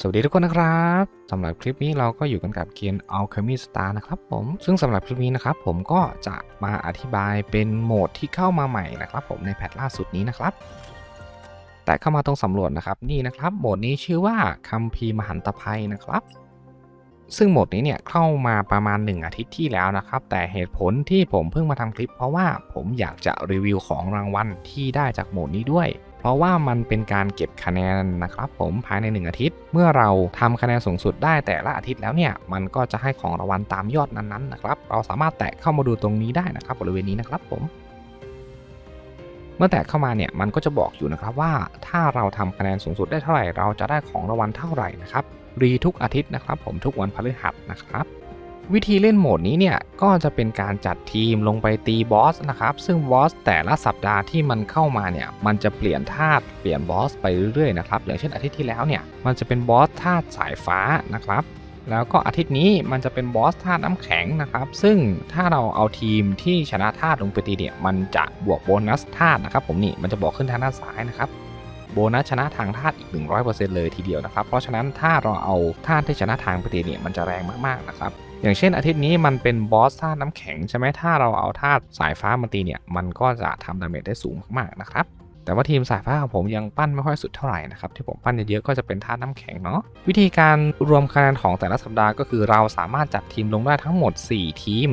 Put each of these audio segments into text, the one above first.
สวัสดีทุกคนนะครับสำหรับคลิปนี้เราก็อยู่กันกับเกม Alchemy Star นะครับผมซึ่งสำหรับคลิปนี้นะครับผมก็จะมาอธิบายเป็นโหมดที่เข้ามาใหม่นะครับ ผมในแพทล่าสุดนี้นะครับ แต่เข้ามาตรงสำรวจนะครับนี่นะครับโหมดนี้ชื่อว่าคัมภีร์มหันตภัยนะครับ ซึ่งโหมดนี้เนี่ยเข้ามาประมาณ 1 อาทิตย์ที่แล้วนะครับ แต่เหตุผลที่ผมเพิ่งมาทำคลิป เพราะว่าผมอยากจะรีวิวของรางวัลที่ได้จากโหมดนี้ด้วย เพราะว่ามันเป็นการเก็บคะแนนนะครับผมภายใน 1 อาทิตย์ เมื่อเราทำคะแนนสูงสุดได้แต่ละอาทิตย์แล้วเนี่ยมันก็จะให้ของรางวัลตามยอดนั้นๆนะครับเราสามารถแตะเข้ามาดูตรงนี้ได้นะครับบริเวณนี้นะครับผมเมื่อแตะเข้ามาเนี่ยมันก็จะบอกอยู่นะครับว่าถ้าเราทำคะแนนสูงสุดได้เท่าไหร่ เราจะได้ของรางวัลเท่าไหร่นะครับรีทุกอาทิตย์นะครับ ผมทุกวันพฤหัสนะครับ วิธีเล่นโหมดนี้เนี่ยก็จะเป็นการจัดทีมลงไปตีบอสนะครับ ซึ่งบอสแต่ละสัปดาห์ที่มันเข้ามาเนี่ยมันจะเปลี่ยนธาตุเปลี่ยนบอสไปเรื่อยๆนะครับอย่างเช่นอาทิตย์ที่แล้วเนี่ยมันจะเป็นบอสธาตุสายฟ้านะครับ แล้วก็อาทิตย์นี้มันจะเป็นบอสธาตุน้ำแข็งนะครับ ซึ่งถ้าเราเอาทีมที่ชนะธาตุลงไปตีเนี่ยมันจะบวกโบนัสธาตุนะครับผมนี่มันจะบอกขึ้นทางด้านซ้ายนะครับ โบนัสชนะทางธาตุอีก 100%เลยทีเดียวนะครับ เพราะฉะนั้นถ้าเราเอาธาตุที่ชนะทางไปตีเนี่ยมันจะแรงมากๆนะครับอย่างเช่นอาทิตย์นี้มันเป็นบอสธาตุน้ำแข็งใช่ไหมถ้าเราเอาธาตุสายฟ้ามาตีเนี่ยมันก็จะทำดาเมจได้สูงมากๆนะครับแต่ว่าทีมสายฟ้าของผมยังปั้นไม่ค่อยสุดเท่าไหร่นะครับที่ผมปั้นเยอะๆก็จะเป็นธาตุน้ำแข็งเนาะวิธีการรวมคะแนนของแต่ละสัปดาห์ก็คือเราสามารถจัดทีมลงได้ทั้งหมด 4 ทีม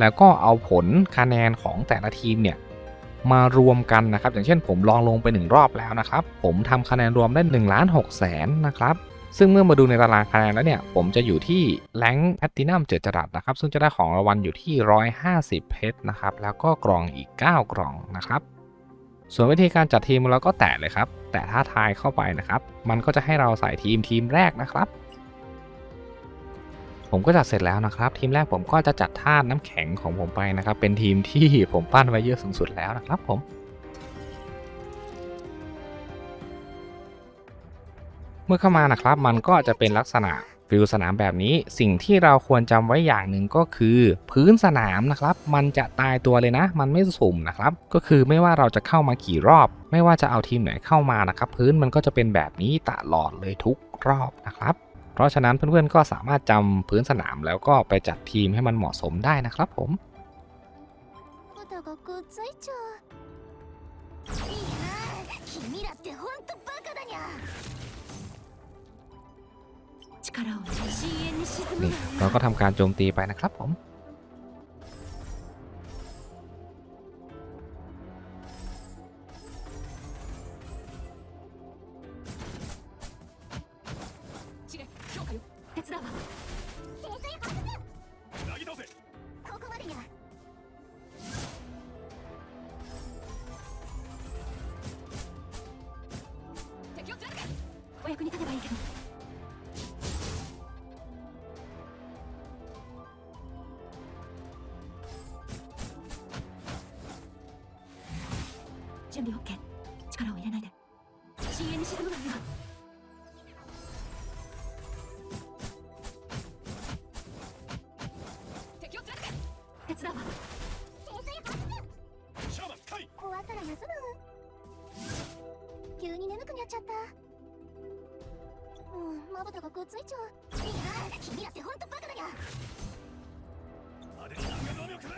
แล้วก็เอาผลคะแนนของแต่ละทีมเนี่ย มารวมกันนะครับ อย่างเช่นผมลองลงไป 1 รอบแล้วนะครับ ผมทำคะแนนรวมได้1นึ่งล้านหกแสนนะครับ ซึ่งเมื่อมาดูในตารางคะแนนแล้วเนี่ย ผมจะอยู่ที่แรงแพตตินัมเจดจรัสนะครับ ซึ่งจะได้ของรางวัลอยู่ที่ 150 เพชรนะครับ แล้วก็กล่องอีก 9 กล่องนะครับ ส่วนวิธีการจัดทีมเราก็แตะเลยครับ แตะท่าทายเข้าไปนะครับ มันก็จะให้เราใส่ทีมทีมแรกนะครับ ผมก็จัดเสร็จแล้วนะครับ ทีมแรกผมก็จะจัดธาตุน้ำแข็งของผมไปนะครับ เป็นทีมที่ผมปั้นไว้เยอะสูงสุดแล้วนะครับผมเมื่อเข้ามานะครับ มันก็จะเป็นลักษณะฟิลสนามแบบนี้ สิ่งที่เราควรจำไว้อย่างหนึ่งก็คือ พื้นสนามนะครับ มันจะตายตัวเลยนะ มันไม่สุ่มนะครับ ก็คือไม่ว่าเราจะเข้ามากี่รอบ ไม่ว่าจะเอาทีมไหนเข้ามานะครับ พื้นมันก็จะเป็นแบบนี้ตลอดเลยทุกรอบนะครับ เพราะฉะนั้นเพื่อนๆก็สามารถจำพื้นสนามแล้วก็ไปจัดทีมให้มันเหมาะสมได้นะครับผมนี่เราก็ทำการโจมตีไปนะครับผม 準備 OK 力を入れないで。深淵に沈むのには敵を連れてけ手伝うわ。潜水発出終わったら休む急に眠くなっちゃった。もうまぶたがくっついちゃう。いやー君らってほんとバカだにゃ。い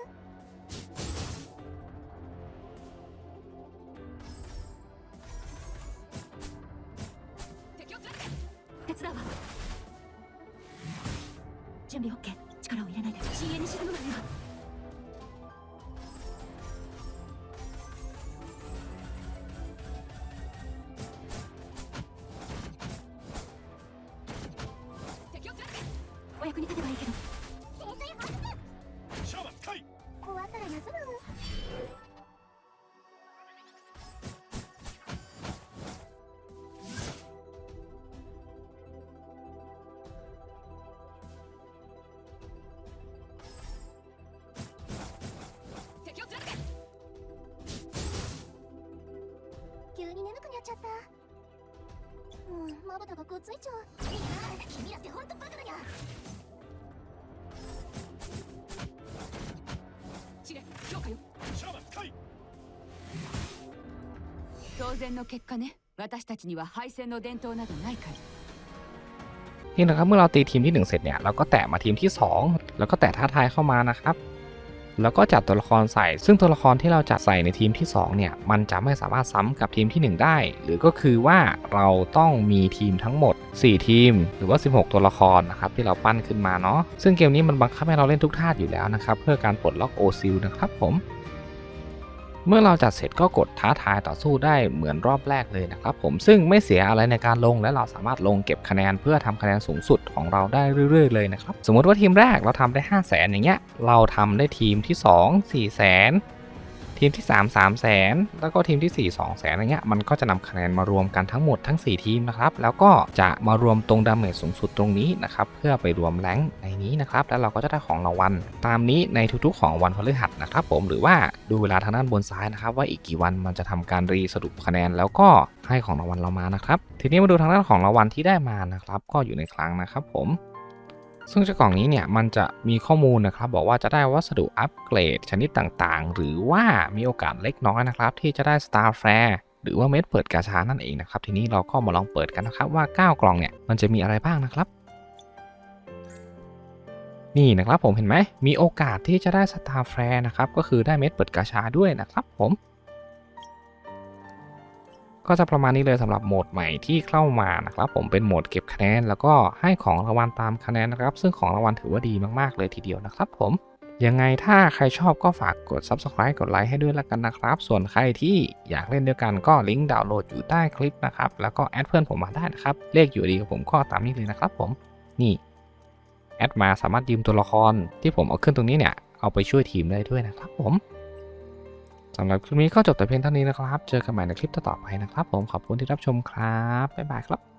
準備 OK 力を入れないで。深淵に沈む。うんまぶたがくっついちゃういやー君らってほんとバカだにゃ司令強化よシャーマン開当然の結果ね私たちには敗戦の伝統などないから นี่นะครับเมื่อเราตีทีมที่ 1 เสร็จเนี่ยเราก็แตะมาทีมที่ 2 แล้วก็แตะท้าทายเข้ามานะครับ แล้วก็จัดตัวละครใส่ ซึ่งตัวละครที่เราจัดใส่ในทีมที่2เนี่ยมันจะไม่สามารถซ้ำกับทีมทีหนึ่1 ได้ หรือก็คือว่าเราต้องมีทีมทั้งหมด 4 ทีม หรือว่า 16 ตัวละครนะครับที่เราปั้นขึ้นมาเนาะซึ่งเกมนี้มันบังคับให้เราเล่นทุกท่าอยู่แล้วนะครับเพื่อการปลดล็อกโอซิลนะครับผม เมื่อเราจัดเสร็จก็กดท้าทายต่อสู้ได้เหมือนรอบแรกเลยนะครับผมซึ่งไม่เสียอะไรในการลงและเราสามารถลงเก็บคะแนนเพื่อทำคะแนนสูงสุดของเราได้เรื่อย ๆ เลยนะครับสมมติว่าทีมแรกเราทำได้ 5 0 0แสนอย่างเงี้ยเราทำได้ทีมที่ 2 4 0 0แสน ทีมที่ 3 3 0 0แสนแล้วก็ทีมที่ 4 2 0 0แสนอย่างเงี้ยมันก็จะนำคะแนนมารวมกันทั้งหมดทั้ง 4 ทีมนะครับแล้วก็จะมารวมตรงดาเมจสูงสุดตรงนี้นะครับเพื่อไปรวมแรงในนี้นะครับแล้วเราก็จะได้ของรางวัลตามนี้ในทุกๆ ของวันพฤหัสนะครับผมหรือว่าดูเวลาทางด้านบนซ้ายนะครับว่าอีกกี่วันมันจะทำการรีสรุปคะแนนแล้วก็ให้ของรางวัลเรามานะครับทีนี้มาดูทางด้านของรางวัลที่ได้มานะครับก็อยู่ในคลังนะครับผม ซึ่งเจ้ากล่องนี้เนี่ยมันจะมีข้อมูลนะครับ บอกว่าจะได้วัสดุอัปเกรดชนิดต่างๆ หรือว่ามีโอกาสเล็กน้อยนะครับ ที่จะได้ Star f a r หรือว่าเม็ดเปิดกาชานั่นเองนะครับ ทีนี้เราก็มาลองเปิดกันนะครับว่า 9 กล่องเนี่ยมันจะมีอะไรบ้างนะครับ นี่นะครับผมเห็นไหมมีโอกาสที่จะได้ Star f a r นะครับก็คือได้เม็ดเปิดกาชาด้วยนะครับผม ก็จะประมาณนี้เลยสำหรับโหมดใหม่ที่เข้ามานะครับ ผมเป็นโหมดเก็บคะแนน แล้วก็ให้ของรางวัลตามคะแนนนะครับ ซึ่งของรางวัลถือว่าดีมากๆเลยทีเดียวนะครับ ผมยังไงถ้าใครชอบก็ฝากกด subscribe กดไลค์ให้ด้วยแล้วกันนะครับ ส่วนใครที่อยากเล่นด้วยกันก็ลิงก์ดาวน์โหลดอยู่ใต้คลิปนะครับ แล้วก็แอดเพื่อนผมมาได้นะครับ เลขอยู่ดีกับผมก็ตามนี้เลยนะครับผม นี่แอดมาสามารถยืมตัวละครที่ผมเอาขึ้นตรงนี้เนี่ย เอาไปช่วยทีมได้ด้วยนะครับผม สำหรับคลิปนี้ก็จบแต่เพียงเท่านี้นะครับ เจอกันใหม่ในคลิปต่อไปนะครับ ผมขอบคุณที่รับชมครับ บ๊ายบายครับ